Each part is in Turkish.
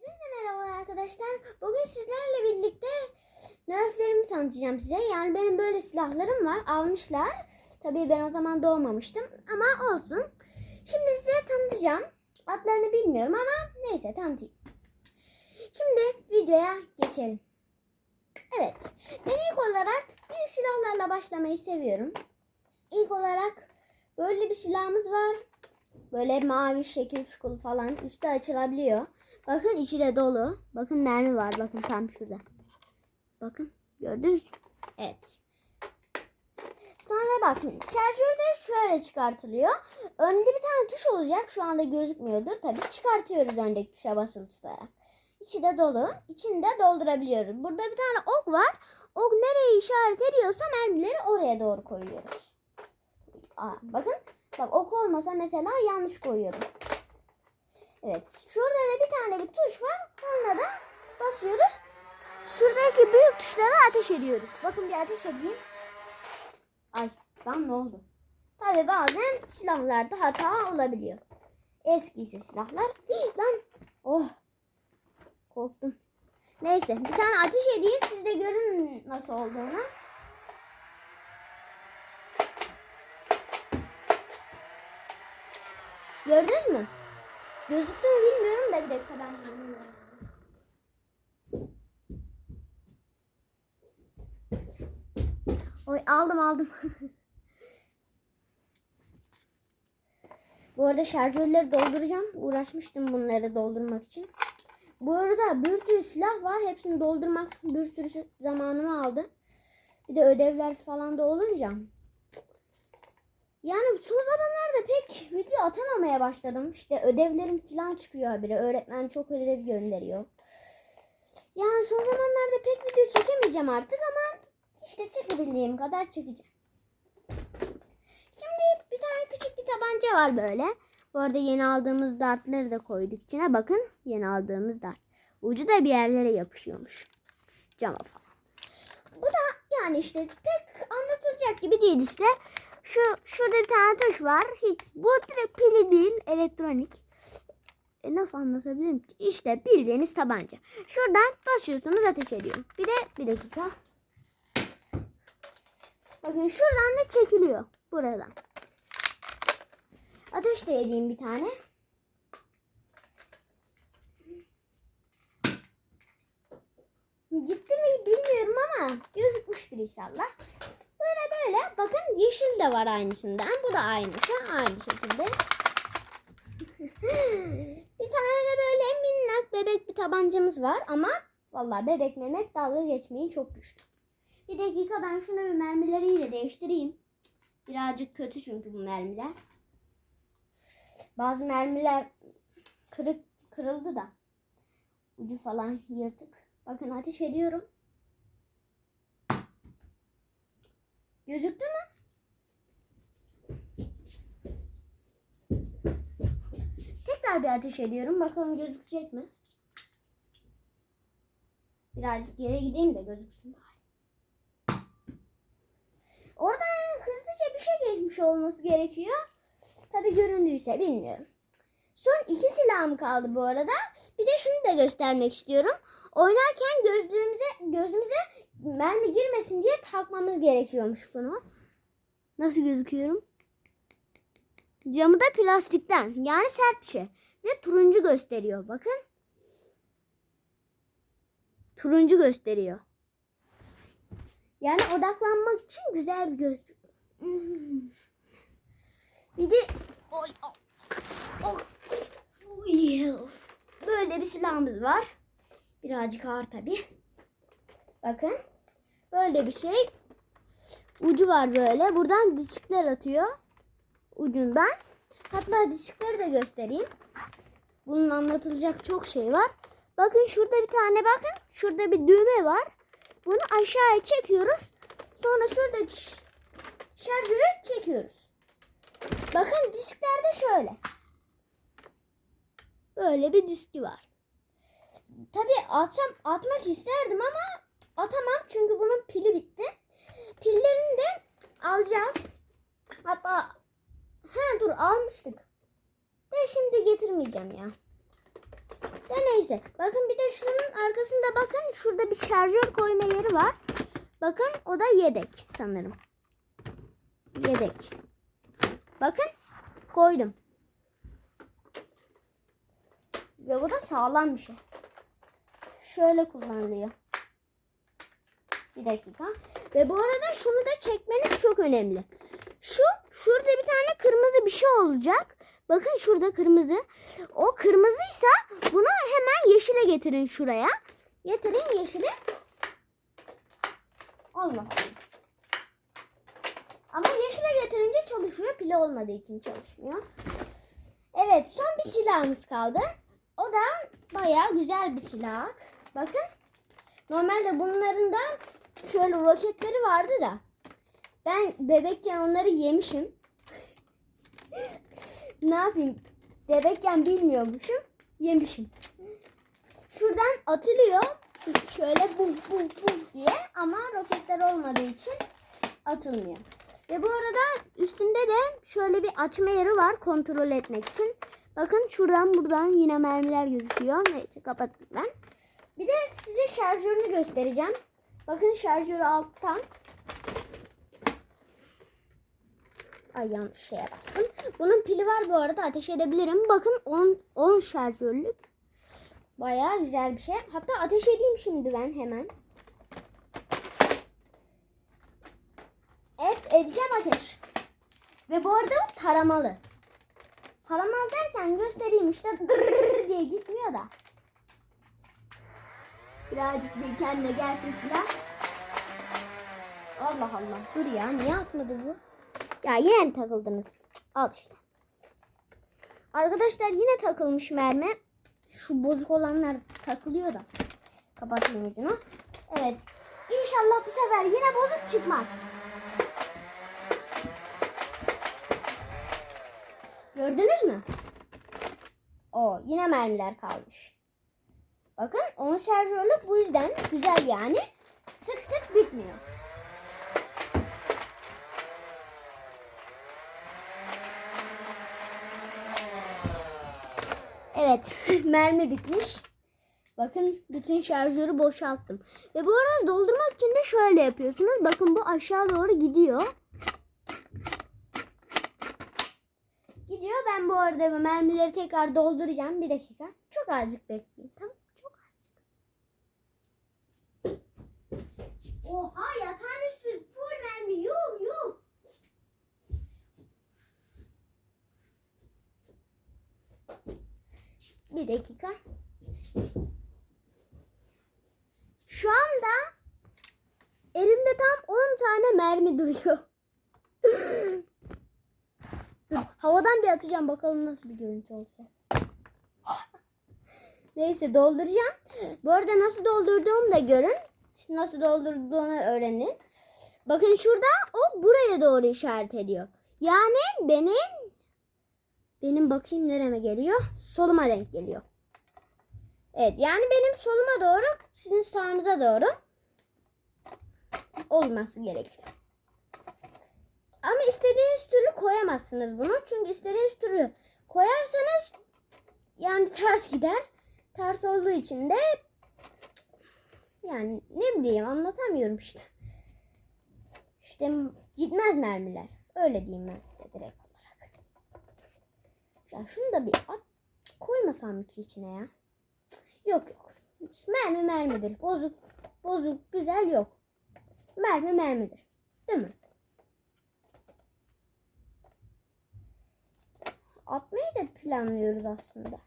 Hepinize merhaba arkadaşlar. Bugün sizlerle birlikte nerflerimi tanıtacağım size. Yani benim böyle silahlarım var. Almışlar. Tabii ben o zaman doğmamıştım. Ama olsun. Şimdi size tanıtacağım. Adlarını bilmiyorum ama neyse tanıtayım. Şimdi videoya geçelim. Evet. Ben ilk olarak büyük silahlarla başlamayı seviyorum. İlk olarak böyle bir silahımız var. Böyle mavi şekil çukulu falan üstü açılabiliyor. Bakın içi de dolu. Bakın mermi var. Bakın tam şurada. Bakın gördünüz? Evet. Sonra bakın şarjör de şöyle çıkartılıyor. Önde bir tane tuş olacak. Şu anda gözükmüyordur. Tabii çıkartıyoruz öndeki tuşa basılı tutarak. İçi de dolu. İçini de doldurabiliyoruz. Burada bir tane ok var. Ok nereye işaret ediyorsa mermileri oraya doğru koyuyoruz. Aa, bakın. Bak ok olmasa mesela yanlış koyuyorum. Evet. Şurada da bir tane bir tuş var. Onunla da basıyoruz. Şuradaki büyük tuşlara ateş ediyoruz. Bakın bir ateş edeyim. Ay lan ne oldu? Tabi bazen silahlarda hata olabiliyor. Eski ise silahlar. Hii, lan. Oh. Korktum. Neyse bir tane ateş edeyim siz de görün nasıl olduğunu. Gördünüz mü? Gözüktü bilmiyorum da bir dakika ben şimdi bilmiyorum. Oy aldım aldım. Bu arada şarjörleri dolduracağım. Uğraşmıştım bunları doldurmak için. Bu arada bir sürü silah var. Hepsini doldurmak bir sürü zamanımı aldı. Bir de ödevler falan da olunca. Yani son zamanlarda pek video atamamaya başladım. İşte ödevlerim falan çıkıyor habire. Öğretmen çok ödev gönderiyor. Yani son zamanlarda pek video çekemeyeceğim artık ama işte çekebildiğim kadar çekeceğim. Şimdi bir tane küçük bir tabanca var böyle. Bu arada yeni aldığımız dartları da koyduk içine. Bakın yeni aldığımız dart. Ucu da bir yerlere yapışıyormuş. Cama falan. Bu da yani işte pek anlatılacak gibi değil işte. Şu şurada bir tane tuş var. Hiç bu direkt pili değil, elektronik. E, nasıl anlatabilirim ki? İşte bildiğiniz tabanca. Şuradan basıyorsunuz ateş ediyor. Bir de bir dakika. Bakın şuradan da çekiliyor. Buradan. Ateş de edeyim bir tane. Gitti mi bilmiyorum ama gözükmüştür inşallah. Böyle böyle bakın yeşil de var aynısından. Bu da aynısı. Aynı şekilde. bir tane de böyle minnak bebek bir tabancamız var ama vallahi bebek Mehmet dalga geçmeyin çok güçlü. Bir dakika ben şunu bir mermileriyle değiştireyim. Birazcık kötü çünkü bu mermiler. Bazı mermiler kırık kırıldı da. Ucu falan yırtık. Bakın ateş ediyorum. Gözüktü mü? Tekrar bir ateş ediyorum. Bakalım gözükecek mi? Birazcık geri gideyim de gözüksün bari. Orada hızlıca bir şey geçmiş olması gerekiyor. Tabi göründüyse bilmiyorum. Son iki silahım kaldı bu arada. Bir de şunu da göstermek istiyorum. Oynarken gözlüğümüze gözümüze mermi girmesin diye takmamız gerekiyormuş bunu. Nasıl gözüküyorum? Camı da plastikten. Yani sert bir şey. Ve turuncu gösteriyor. Bakın. Turuncu gösteriyor. Yani odaklanmak için güzel bir gözlük. Bir de oy, oy, oy, böyle bir silahımız var. Birazcık ağır tabi. Bakın. Böyle bir şey. Ucu var böyle. Buradan diskler atıyor. Ucundan. Hatta diskleri de göstereyim. Bunun anlatılacak çok şey var. Bakın şurada bir tane bakın. Şurada bir düğme var. Bunu aşağıya çekiyoruz. Sonra şuradaki şarjörü çekiyoruz. Bakın disklerde şöyle. Böyle bir diski var. Tabii atsam, atmak isterdim ama atamam çünkü bunun pili bitti. Pillerini de alacağız. Hatta ha dur almıştık. De şimdi getirmeyeceğim ya. De Neyse. Bakın bir de şunun arkasında bakın. Şurada bir şarjör koyma yeri var. Bakın o da yedek sanırım. Yedek. Bakın koydum. Ve bu da sağlam bir şey. Şöyle kullanılıyor. Bir dakika. Ve bu arada şunu da çekmeniz çok önemli. Şu şurada bir tane kırmızı bir şey olacak. Bakın şurada kırmızı. O kırmızıysa bunu hemen yeşile getirin şuraya. Getirin yeşili. Allah. Ama yeşile getirince çalışıyor. Pili olmadığı için çalışmıyor. Evet son bir silahımız kaldı. O da bayağı güzel bir silah. Bakın. Normalde bunların da şöyle roketleri vardı da. Ben bebekken onları yemişim. ne yapayım? Bebekken bilmiyormuşum. Yemişim. Şuradan atılıyor. Şöyle buf buf buf diye ama roketler olmadığı için atılmıyor. Ve bu arada üstünde de şöyle bir açma yeri var kontrol etmek için. Bakın şuradan buradan yine mermiler gözüküyor. Neyse kapatayım ben. Bir de size şarjörünü göstereceğim. Bakın şarjörü alttan. Ay yanlış şeye bastım. Bunun pili var bu arada ateş edebilirim. Bakın 10 10 şarjörlük. Bayağı güzel bir şey. Hatta ateş edeyim şimdi ben hemen. Evet edeceğim ateş. Ve bu arada taramalı. Taramalı derken göstereyim işte dırrrr diye gitmiyor da. Birazcık bir kendine gelsin silah. Allah Allah. Dur ya niye atmadı bu? Ya yine mi takıldınız? Al işte. Arkadaşlar yine takılmış mermi. Şu bozuk olanlar takılıyor da. Kapatayım ucunu. Evet. İnşallah bu sefer yine bozuk çıkmaz. Gördünüz mü? O yine mermiler kalmış. Bakın 10 şarjörlük bu yüzden güzel yani. Sık sık bitmiyor. Evet mermi bitmiş. Bakın bütün şarjörü boşalttım. Ve bu arada doldurmak için de şöyle yapıyorsunuz. Bakın bu aşağı doğru gidiyor. Ben bu arada mermileri tekrar dolduracağım. Bir dakika. Çok azıcık bekleyin. Tamam. Çok azıcık. Oha yatağın üstü full mermi. Yuh yuh. Bir dakika. Şu anda elimde tam 10 tane mermi duruyor. Havadan bir atacağım bakalım nasıl bir görüntü olacak. Neyse dolduracağım. Bu arada nasıl doldurduğumu da görün. Şimdi nasıl doldurduğunu öğrenin. Bakın şurada o buraya doğru işaret ediyor. Yani benim benim bakayım nereme geliyor? Soluma denk geliyor. Evet yani benim soluma doğru sizin sağınıza doğru olması gerekiyor. Ama istediğiniz türlü koyamazsınız bunu. Çünkü istediğiniz türlü koyarsanız yani ters gider. Ters olduğu için de yani ne bileyim anlatamıyorum işte. İşte gitmez mermiler. Öyle diyeyim ben size direkt olarak. Ya şunu da bir at koymasam ki içine ya? Yok yok. Mermi mermidir. Bozuk bozuk güzel yok. Mermi mermidir. Değil mi? Atmayı da planlıyoruz aslında.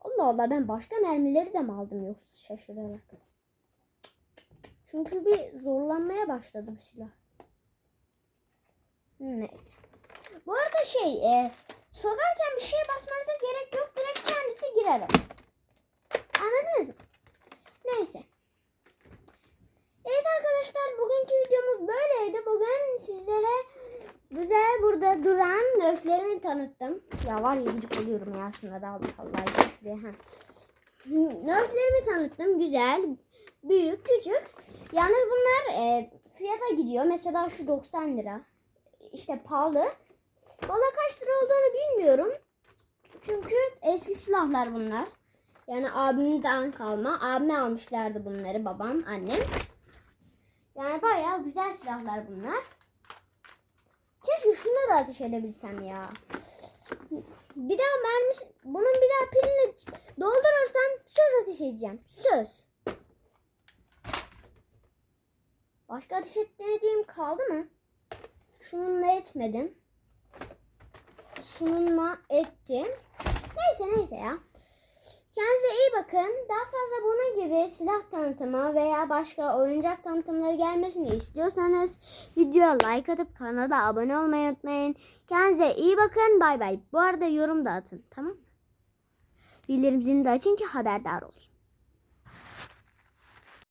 Allah Allah ben başka mermileri de mi aldım yoksa şaşırarak. Çünkü bir zorlanmaya başladım silah. Neyse. Bu arada şey e, sokarken bir şeye basmanıza gerek yok. Direkt kendisi girer. o. Anladınız mı? Neyse. Evet arkadaşlar bugünkü videomuz böyleydi. Bugün sizlere güzel burada nerflerimi tanıttım. Ya var ya gıcık oluyorum ya şuna da Allah Allah gel şuraya. Ha. Nerflerimi tanıttım. Güzel, büyük, küçük. Yalnız bunlar e, fiyata gidiyor. Mesela şu 90 lira. İşte pahalı. Valla kaç lira olduğunu bilmiyorum. Çünkü eski silahlar bunlar. Yani abimden kalma. Abime almışlardı bunları babam, annem. Yani bayağı güzel silahlar bunlar. Da ateş edebilsem ya. Bir daha mermisi, bunun bir daha pilini doldurursam söz ateş edeceğim. Söz. Başka ateş etmediğim kaldı mı? Şununla etmedim. Şununla ettim. Neyse neyse ya. Kendinize iyi bakın. Daha fazla bunun gibi silah tanıtımı veya başka oyuncak tanıtımları gelmesini istiyorsanız videoya like atıp kanala abone olmayı unutmayın. Kendinize iyi bakın. Bay bay. Bu arada yorum da atın. Tamam mı? Bildirim zilini de açın ki haberdar olun.